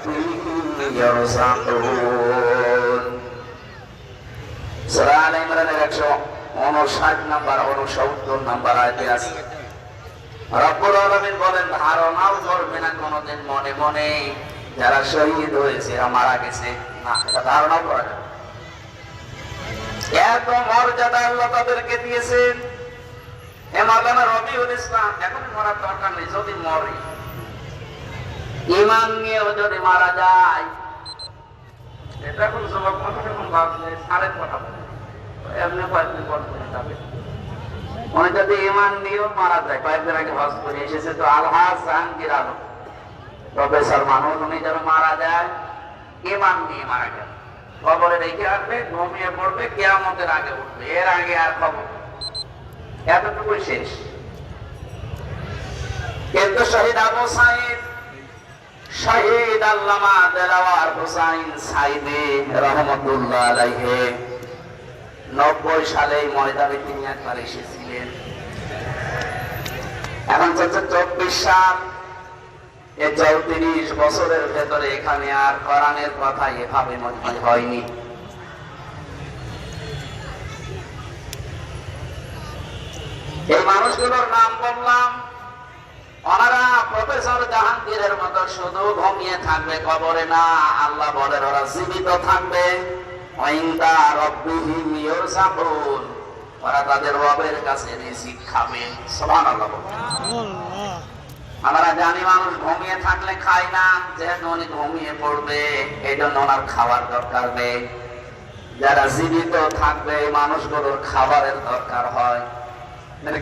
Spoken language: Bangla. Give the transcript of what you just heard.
রাব্বিহিম ইয়ারযাকুন সূরা আলে 159 নাম্বার 69 নাম্বার আয়াতে আছে রব্বুল আলামিন বলেন ধারণাও করবে না কোনোদিন যারা শহীদ হয়েছে মারা গেছে। না, এটা ধারণাও করা যাবে। এত মর্যাদা আল্লাহ তাদেরকে দিয়েছেন। এ মাওলানা রবিউল ইসলাম, এখন মরার দরকার নেই, যদি মরে। ইমান নিয়েও যদি মারা যায়। এটা এখন যুবক মাথা এখন ভাবলে সাড়ে কথা বলে। এমনি কয়েকদিন পর করে যাবে। উনি যদি ইমান নিয়েও মারা যায় কয়েকদিন আগে হজ করে এসেছে তো আলহাজ জাহাঙ্গীর আলম। প্রফেসর মানুষ উনি যেন মারা যায় ইমান নিয়ে মারা গেল। খবরে রেখে আসবে ঘুমিয়ে পড়বে কেয়ামতের আগে উঠবে। এর আগে আর খবর এতটুকুই শেষ। কিন্তু শহীদ আবু সাইদ শহীদ আল্লামা দেলাওয়ার হুসাইন সাইদে রহমতুল্লাহ আলাইহে। নব্বই সালে ময়দানে তিনি একবার এসেছিলেন। এখন চলছে চব্বিশ সাল। এই চৌত্রিশ বছরের ভেতরে এখানে আর কোরআনের কথা এভাবে মনে হয়নি। এই মানুষগুলোর নাম বললাম, ওনারা জাহাঙ্গীরের শুধু ঘুমিয়ে থাকবে, কবরে না, আল্লাহ বলেন ওরা জীবিত থাকবে। ওরা তাদের রবের কাছে রিজিক খাবে বলুন। আমরা জানি মানুষ ঘুমিয়ে থাকলে না, যেহেতু উনি ঘুমিয়ে পড়বে এই জন্য ওনার দরকার নেই যারা জীবিত থাকবে, মানুষগুলোর খাবারের দরকার হয় মানে